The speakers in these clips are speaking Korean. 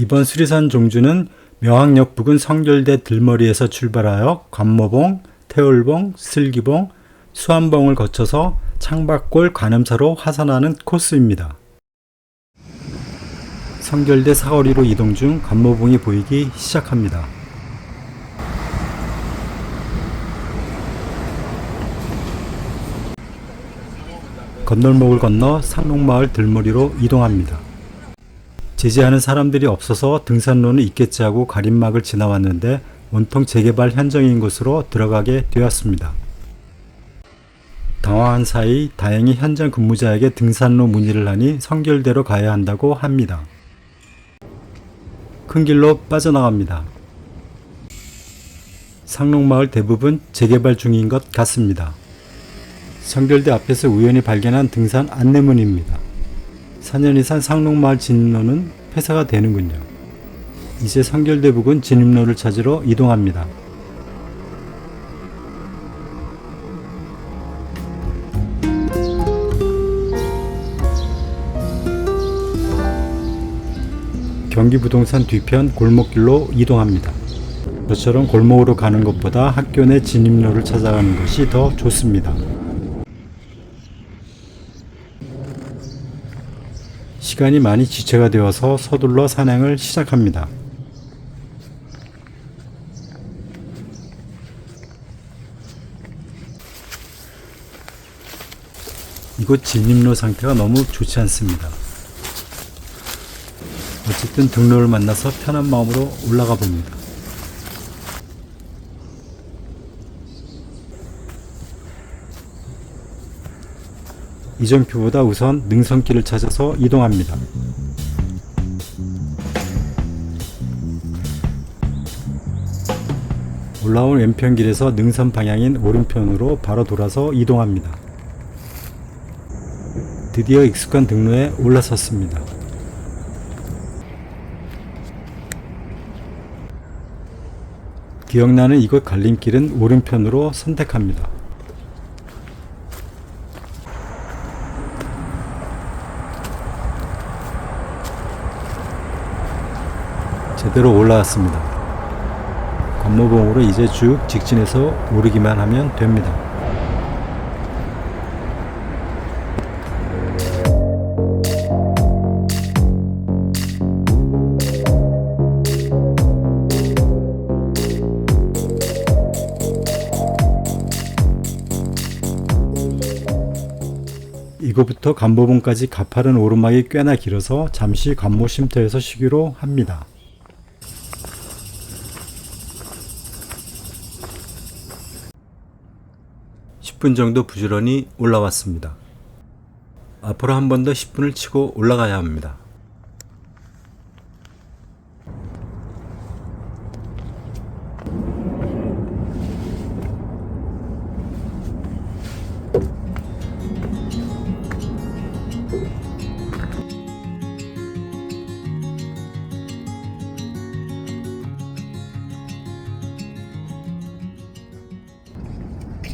이번 수리산 종주는 명항역 부근 성결대 들머리에서 출발하여 관모봉, 태울봉, 슬기봉, 수안봉을 거쳐서 창밖골 관음사로 화산하는 코스입니다. 성결대 사거리로 이동 중 관모봉이 보이기 시작합니다. 건널목을 건너 상록마을 들머리로 이동합니다. 제지하는 사람들이 없어서 등산로는 있겠지 하고 가림막을 지나왔는데 온통 재개발 현장인 곳으로 들어가게 되었습니다. 당황한 사이 다행히 현장 근무자에게 등산로 문의를 하니 성결대로 가야 한다고 합니다. 큰 길로 빠져나갑니다. 상록마을 대부분 재개발 중인 것 같습니다. 성결대 앞에서 우연히 발견한 등산 안내문입니다. 4년 이상 상록마을 진입로는 폐사가 되는군요. 이제 부근 진입로를 찾으러 이동합니다. 경기부동산 뒤편 골목길로 이동합니다. 저처럼 골목으로 가는 것보다 학교 내 진입로를 찾아가는 것이 더 좋습니다. 시간이 많이 지체가 되어서 서둘러 산행을 시작합니다. 이곳 진입로 상태가 너무 좋지 않습니다. 어쨌든 등로를 만나서 편한 마음으로 올라가 봅니다. 이전표보다 우선 능선길을 찾아서 이동합니다. 올라온 왼편 길에서 능선 방향인 오른편으로 바로 돌아서 이동합니다. 드디어 익숙한 등로에 올라섰습니다. 기억나는 이곳 갈림길은 오른편으로 선택합니다. 제대로 올라왔습니다. 관모봉으로 이제 쭉 직진해서 오르기만 하면 됩니다. 이곳부터 관모봉까지 가파른 오르막이 꽤나 길어서 잠시 관모 쉼터에서 쉬기로 합니다. 10분 정도 부지런히 올라왔습니다. 앞으로 한 번 더 10분을 치고 올라가야 합니다.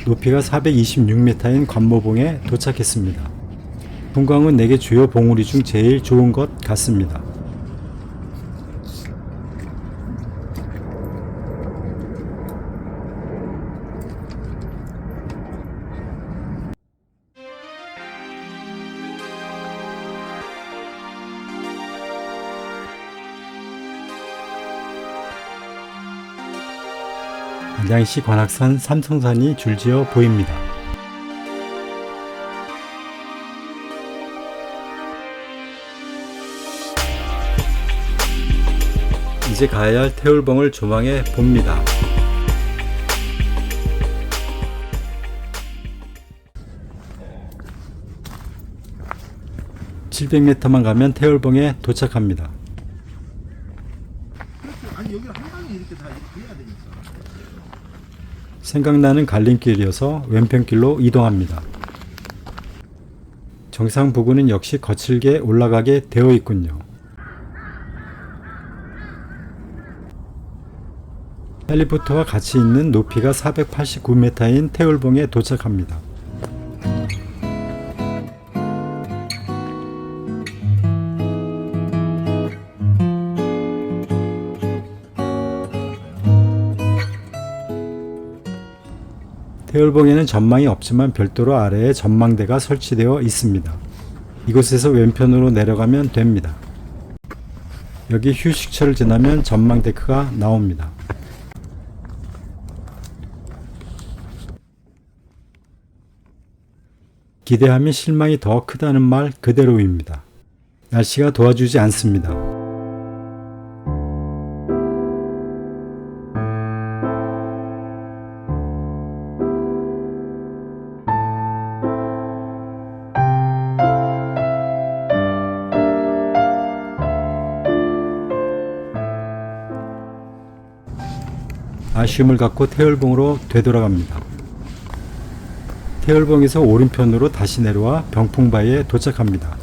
높이가 426m인 관모봉에 도착했습니다. 풍광은 4개 주요 봉우리 중 제일 좋은 것 같습니다. 양시 관악산 삼성산이 줄지어 보입니다. 이제 가야 할 태울봉을 조망해 봅니다. (700m만) 가면 태울봉에 도착합니다. 아니 여기는 한 방에 이렇게 다 이렇게 해야 되니까. 생각나는 갈림길이어서 왼편길로 이동합니다. 정상 부근은 역시 거칠게 올라가게 되어 있군요. 헬리포터와 같이 있는 높이가 489m인 태울봉에 도착합니다. 태열봉에는 전망이 없지만 별도로 아래에 전망대가 설치되어 있습니다. 이곳에서 왼편으로 내려가면 됩니다. 여기 휴식처를 지나면 전망 데크가 나옵니다. 기대하면 실망이 더 크다는 말 그대로입니다. 날씨가 도와주지 않습니다. 아쉬움을 갖고 태열봉으로 되돌아갑니다. 태열봉에서 오른편으로 다시 내려와 병풍바위에 도착합니다.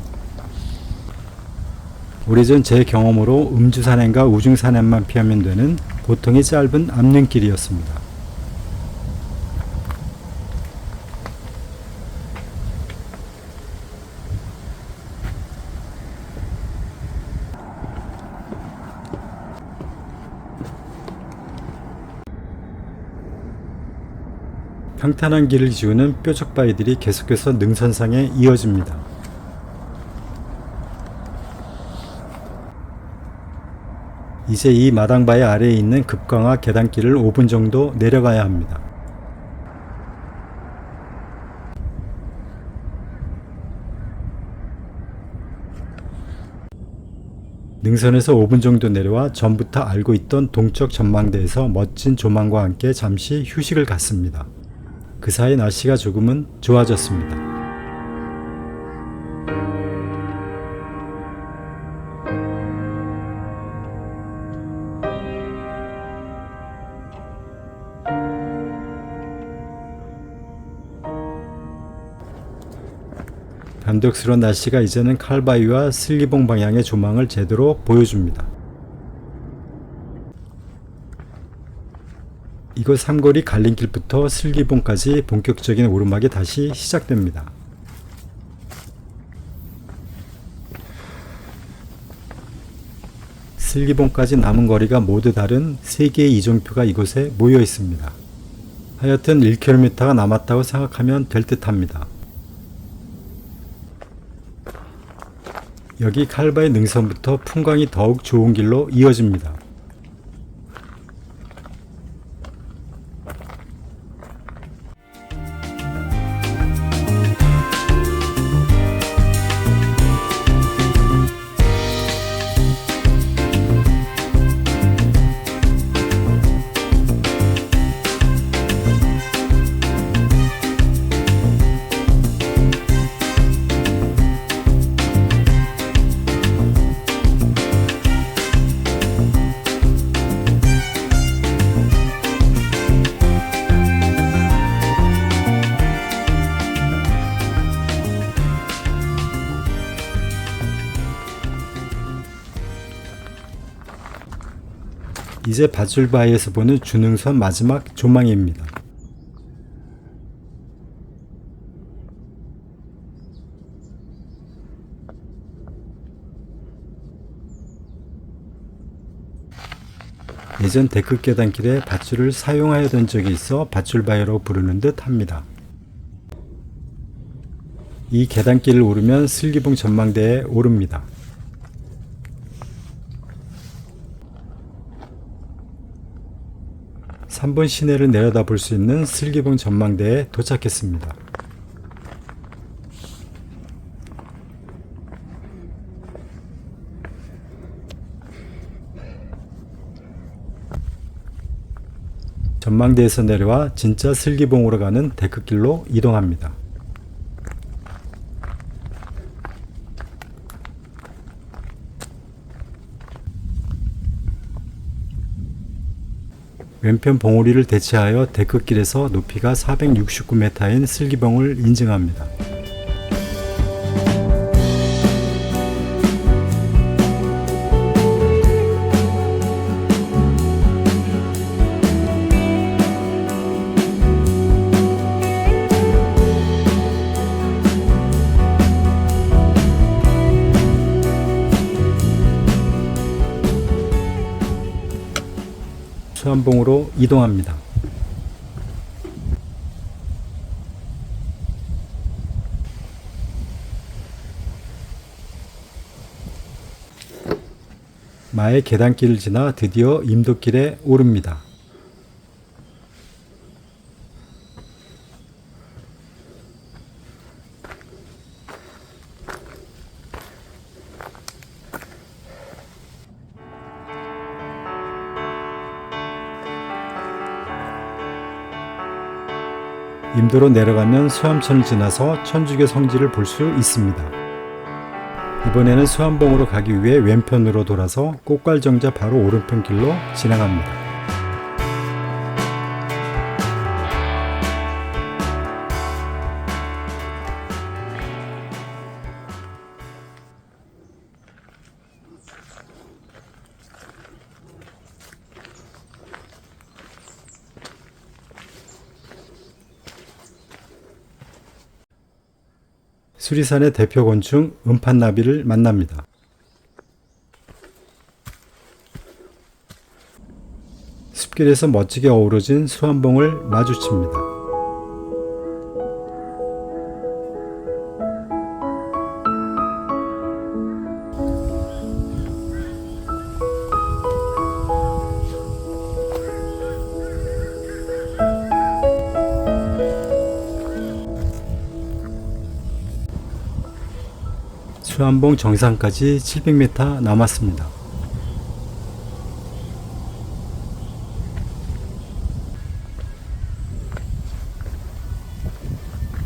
오래전 제 경험으로 음주산행과 우중산행만 피하면 되는 보통의 짧은 암릉길이었습니다. 평탄한 길을 지우는 뾰족 바위들이 계속해서 능선상에 이어집니다. 이제 이 마당 바위 아래에 있는 급강화 계단길을 5분 정도 내려가야 합니다. 능선에서 5분 정도 내려와 전부터 알고 있던 동쪽 전망대에서 멋진 조망과 함께 잠시 휴식을 갖습니다. 그 사이 날씨가 조금은 좋아졌습니다. 변덕스러운 날씨가 이제는 칼바위와 슬리봉 방향의 조망을 제대로 보여줍니다. 이곳 삼거리 갈림길부터 슬기봉까지 본격적인 오르막이 다시 시작됩니다. 슬기봉까지 남은 거리가 모두 다른 3개의 이종표가 이곳에 모여 있습니다. 하여튼 1km가 남았다고 생각하면 될 듯 합니다. 여기 칼바의 능선부터 풍광이 더욱 좋은 길로 이어집니다. 이제 밧줄바위에서 보는 주능선 마지막 조망입니다. 예전 데크 계단길에 밧줄을 사용하였던 적이 있어 밧줄바위로 부르는 듯 합니다. 이 계단길을 오르면 슬기봉 전망대에 오릅니다. 3번 시내를 내려다 볼 수 있는 슬기봉 전망대에 도착했습니다. 전망대에서 내려와 진짜 슬기봉으로 가는 데크길로 이동합니다. 왼편 봉우리를 대체하여 데크길에서 높이가 469m인 슬기봉을 인증합니다. 천안봉으로 이동합니다. 마의 계단길을 지나 드디어 임도길에 오릅니다. 임도로 내려가면 수암천을 지나서 천주교 성지를 볼 수 있습니다. 이번에는 수암봉으로 가기 위해 왼편으로 돌아서 꽃갈정자 바로 오른편 길로 지나갑니다. 수리산의 대표 곤충 음판나비를 만납니다. 숲길에서 멋지게 어우러진 수암봉을 마주칩니다. 수암봉 정상까지 700m 남았습니다.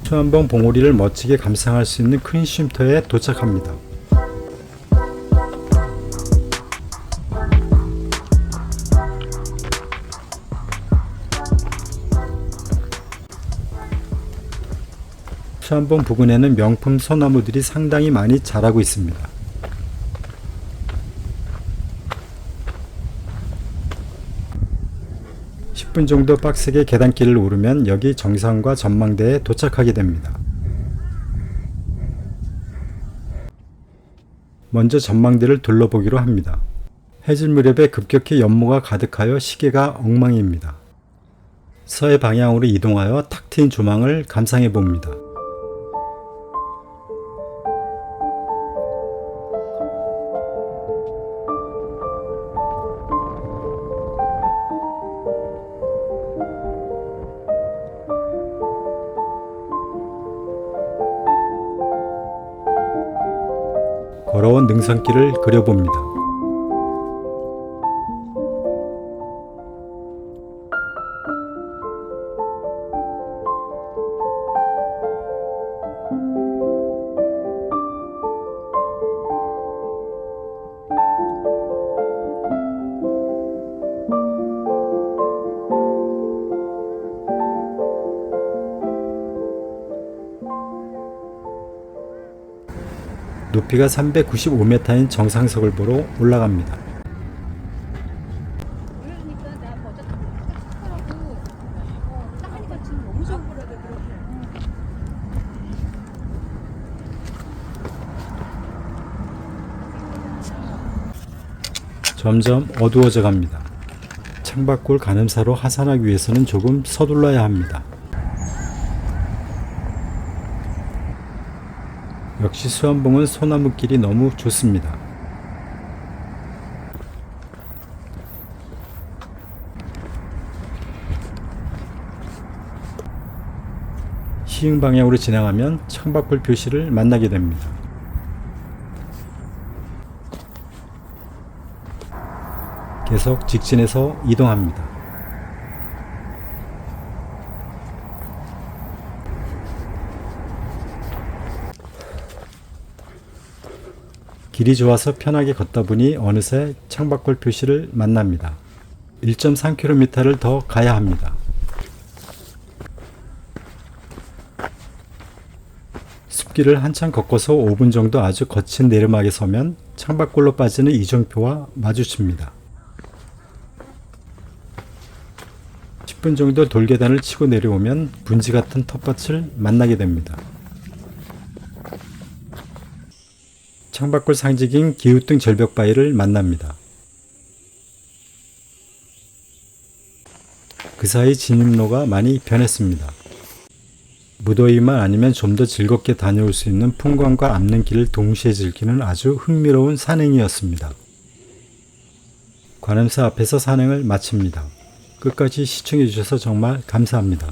수암봉 봉우리를 멋지게 감상할 수 있는 큰 쉼터에 도착합니다. 수암봉 부근에는 명품 소나무들이 상당히 많이 자라고 있습니다. (10분) 정도 빡세게 계단길을 오르면 여기 정상과 전망대에 도착하게 됩니다. 먼저 전망대를 둘러보기로 합니다. 해질 무렵에 급격히 연모가 가득하여 시계가 엉망입니다. 서해 방향으로 이동하여 탁 트인 조망을 감상해 봅니다. 능선길을 그려봅니다. 높이가 395m인 정상석을 보러 올라갑니다. 하라고 어, 점점 어두워져 갑니다. 창밖골 가늠사로 하산하기 위해서는 조금 서둘러야 합니다. 역시 수암봉은 소나무길이 너무 좋습니다. 시흥 방향으로 지나가면 창밖골 표시를 만나게 됩니다. 계속 직진해서 이동합니다. 길이 좋아서 편하게 걷다 보니 어느새 창밖골 표시를 만납니다. 1.3km를 더 가야 합니다. 숲길을 한참 걷고서 5분 정도 아주 거친 내리막에 서면 창밖골로 빠지는 이정표와 마주칩니다. 10분 정도 돌계단을 치고 내려오면 분지 같은 텃밭을 만나게 됩니다. 창밖골 상징인 기우등 절벽 바위를 만납니다. 그 사이 진입로가 많이 변했습니다. 무더위만 아니면 좀 더 즐겁게 다녀올 수 있는 풍광과 앞는 길을 동시에 즐기는 아주 흥미로운 산행이었습니다. 관음사 앞에서 산행을 마칩니다. 끝까지 시청해 주셔서 정말 감사합니다.